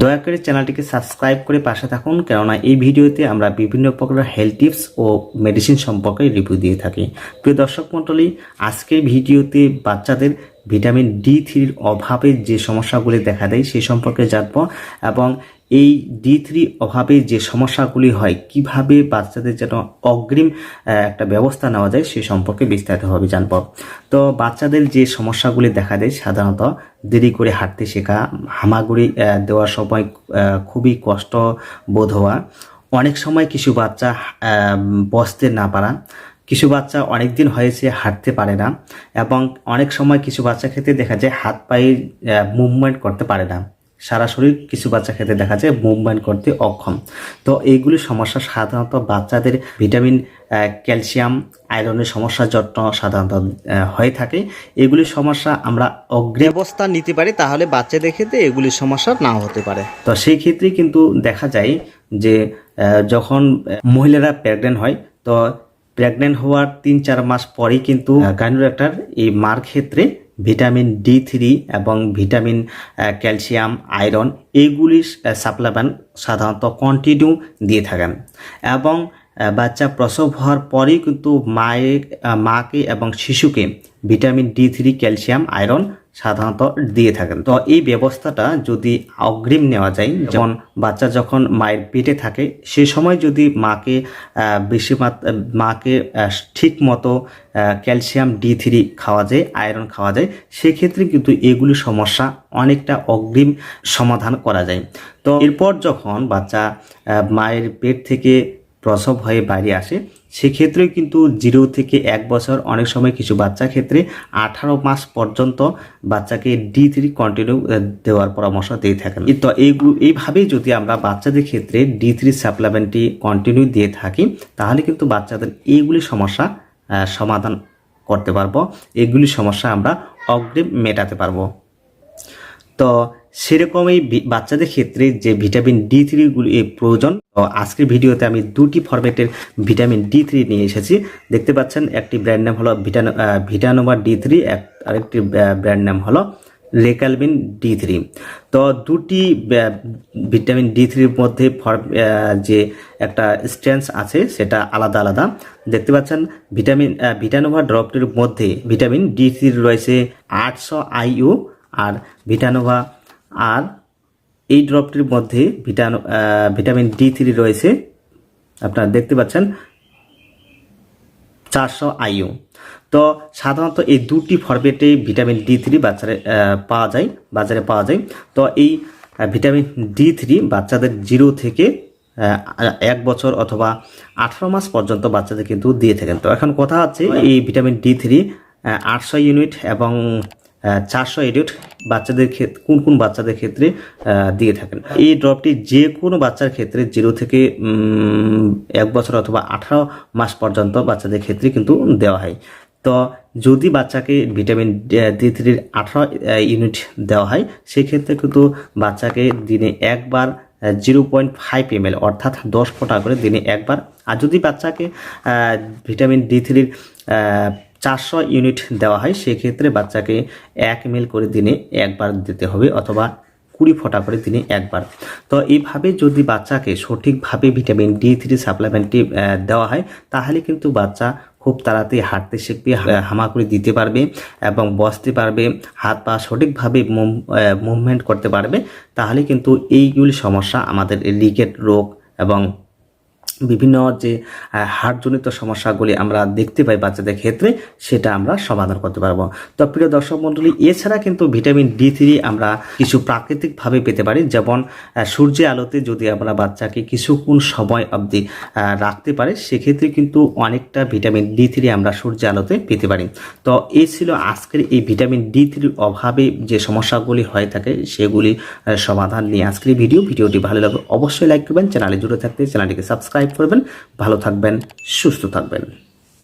দয়া করে চ্যানেলটিকে সাবস্ক্রাইব করে পাশে থাকুন, কেননা এই ভিডিওতে আমরা বিভিন্ন প্রকার হেলথ টিপস ও মেডিসিন সম্পর্কে রিভিউ দিয়ে থাকি। প্রিয় দর্শক মণ্ডলী, আজকের ভিডিওতে বাচ্চাদের ভিটামিন ডি থ্রির অভাবে যে সমস্যাগুলি দেখা দেয় সেই সম্পর্কে জানব এবং এই ডি থ্রি অভাবে যে সমস্যাগুলি হয়, কীভাবে বাচ্চাদের যেন অগ্রিম একটা ব্যবস্থা নেওয়া যায় সে সম্পর্কে বিস্তারিতভাবে জানব। তো বাচ্চাদের যে সমস্যাগুলি দেখা দেয় সাধারণত দেরি করে হাঁটতে শেখা, হামাগুড়ি দেওয়ার সময় খুবই কষ্ট বোধ হওয়া, অনেক সময় কিছু বাচ্চা বসতে না পারা কিছু বাচ্চা অনেক দিন হয়েছে, হাঁটতে পারে না এবং অনেক সময় কিছু বাচ্চা ক্ষেত্রে দেখা যায় হাত পায়ে মুভমেন্ট করতে পারে না। সারা শরীর কিছু বাচ্চা ক্ষেত্রে দেখা যায় মুভমেন্ট করতে অক্ষম। তো এইগুলি সমস্যা সাধারণত বাচ্চাদের ভিটামিন ক্যালসিয়াম, আয়রনের সমস্যার যত্ন সাধারণত হয়ে থাকে। এগুলি সমস্যা আমরা অগ্রে ব্যবস্থা নিতে পারি, তাহলে বাচ্চাদের ক্ষেত্রে এগুলি সমস্যা না হতে পারে। তো সেই ক্ষেত্রে কিন্তু দেখা যায় যে যখন মহিলারা প্রেগনেন্ট হয়, তো প্রেগনেন্ট হওয়ার তিন চার মাস পরেই কিন্তু গাইনোডাক্টার এই মার ক্ষেত্রে ভিটামিন ডি থ্রি এবং ভিটামিন ক্যালসিয়াম আয়রন এইগুলি সাপ্লামেন্ট সাধারণত কন্টিনিউ দিয়ে থাকেন। এবং বাচ্চা প্রসব হওয়ার পরেই কিন্তু মায়ের মাকে এবং শিশুকে vitamin D three calcium iron সাধারণত দিয়ে থাকেন। তো এই ব্যবস্থাটা যদি অগ্রিম নেওয়া যায় যেমন বাচ্চা যখন মায়ের পেটে থাকে সে সময় যদি মাকে বেশি মাকে ঠিক মতো ক্যালসিয়াম ডি থ্রি খাওয়া যায় আয়রন খাওয়া যায় সেক্ষেত্রে কিন্তু এগুলি সমস্যা অনেকটা অগ্রিম সমাধান করা যায়। তো এরপর যখন বাচ্চা মায়ের পেট থেকে প্রসব হয়ে বাইরে আসে সেক্ষেত্রে কিন্তু জিরো থেকে এক বছর অনেক সময় কিছু বাচ্চা ক্ষেত্রে আঠারো মাস পর্যন্ত বাচ্চাকে ডি থ্রি কন্টিনিউ দেওয়ার পরামর্শ দিয়ে থাকেন। তো এইভাবেই যদি আমরা বাচ্চাদের ক্ষেত্রে ডি থ্রি সাপ্লিমেন্টটি কন্টিনিউ দিয়ে থাকি, তাহলে কিন্তু বাচ্চাদের এইগুলি সমস্যা সমাধান করতে পারব। এগুলি সমস্যা আমরা অগ্রিম মেটাতে পারব। তো সেরকমই বি- বাচ্চাদের ক্ষেত্রে যে ভিটামিন ডি থ্রিগুলি প্রয়োজন আজকের ভিডিওতে আমি দুটি ফরম্যাটের ভিটামিন ডি থ্রি নিয়ে এসেছি। দেখতে পাচ্ছেন একটি ব্র্যান্ড নাম হলো Vitano ah, Vitanova D three আরেকটি ব্র্যান্ড নাম হলো রেকালবিন ডি থ্রি তো দুটি ভিটামিন ডি থ্রির মধ্যে যে একটা স্ট্রেন্স আছে সেটা আলাদা আলাদা। দেখতে পাচ্ছেন ভিটামিন ভিটানোভা ড্রপটির মধ্যে ভিটামিন ডি থ্রি রয়েছে আটশো আইইউ আর ভিটানোভা আর এই ড্রপটির মধ্যে আহ, ভিটামিন ডি থ্রি রয়েছে। আপনারা দেখতে পাচ্ছেন চারশো আইইউ তো সাধারণত এই দুটি ফরম্যাটে ভিটামিন ডি থ্রি বাচ্চারে পাওয়া যায় বাজারে পাওয়া যায়। তো এই ভিটামিন ডি থ্রি বাচ্চাদের জিরো থেকে এক বছর অথবা আঠারো মাস পর্যন্ত বাচ্চাদের কিন্তু দিয়ে থাকেন। তো এখন কথা হচ্ছে এই ভিটামিন ডি থ্রি আটশো ইউনিট এবং চারশো ইউনিট বাচ্চাদের ক্ষেত্রে কোন কোন বাচ্চাদের ক্ষেত্রে দিয়ে থাকেন। এই ড্রপটি যে কোনো বাচ্চার ক্ষেত্রে জিরো থেকে এক বছর অথবা আঠারো মাস পর্যন্ত বাচ্চাদের ক্ষেত্রে কিন্তু দেওয়া হয়। তো যদি বাচ্চাকে ভিটামিন ডি থ্রির আঠারো ইউনিট দেওয়া হয়, সেক্ষেত্রে কিন্তু বাচ্চাকে দিনে একবার জিরো পয়েন্ট ফাইভ এম অর্থাৎ দশ ফোঁটা করে দিনে একবার। আর যদি বাচ্চাকে ভিটামিন ডি থ্রির চারশো ইউনিট দেওয়া হয়, সেক্ষেত্রে বাচ্চাকে এক এম করে দিনে একবার দিতে হবে অথবা কুড়ি ফোঁটা করে দিনে একবার। তো এইভাবে যদি বাচ্চাকে সঠিকভাবে ভিটামিন ডি থ্রি সাপ্লিমেন্টটি দেওয়া হয়, তাহলে কিন্তু বাচ্চা খুব তাড়াতাড়ি হাঁটতে শিখবে, হা- হামাগুড়ি দিতে পারবে এবং বসতে পারবে, হাত পা সঠিকভাবে মুভমেন্ট করতে পারবে। তাহলে কিন্তু এইগুলি সমস্যা আমাদের লিকেট রোগ এবং বিভিন্ন যে আহ, হাড়জনিত সমস্যাগুলি আমরা দেখতে পাই বাচ্চাদের ক্ষেত্রে সেটা আমরা সমাধান করতে পারব। তো প্রিয় দর্শক মণ্ডলী এছাড়া কিন্তু ভিটামিন ডি থ্রি আমরা কিছু প্রাকৃতিকভাবে পেতে পারি। যেমন আহ, সূর্যের আলোতে যদি আমরা বাচ্চাকে কিছুক্ষণ সময় অবধি রাখতে পারে সেক্ষেত্রে কিন্তু অনেকটা ভিটামিন ডি থ্রি আমরা সূর্যের আলোতে পেতে পারি। তো এই ছিল আজকের এই ভিটামিন ডি থ্রির অভাবে যে সমস্যাগুলি হয়ে থাকে সেগুলি সমাধান নিয়ে আজকের ভিডিও। ভিডিওটি ভালো লাগবে অবশ্যই লাইক করবেন চ্যানেলে জুড়ে থাকতে চ্যানেলটিকে সাবস্ক্রাইব করবেন। ভালো থাকবেন সুস্থ থাকবেন।